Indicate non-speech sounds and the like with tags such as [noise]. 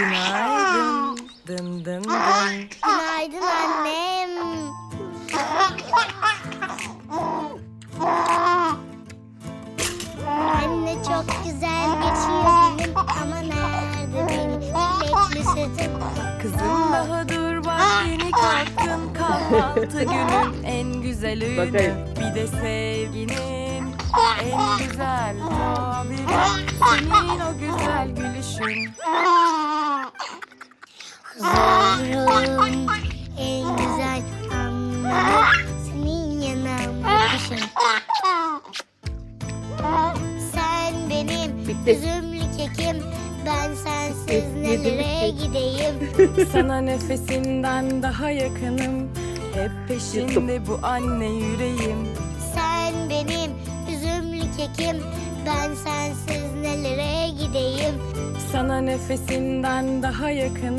Günaydın. Dın dın dın. Günaydın annem. Anne çok güzel geçiyor benim ama nerede benim bekli sütüm? Kızım daha dur bak yeni kalktın kahvaltı günün en güzel öğünü bir de sevginin en güzel tabiri senin o güzel gülüşün. Bitti. üzümlü kekim, ben sensiz bitti. gideyim. [laughs] Sana nefesinden daha yakınım Hep peşinde bu anne yüreğim Sen benim üzümlü kekim, ben sensiz nelere gideyim. Sana nefesinden daha yakınım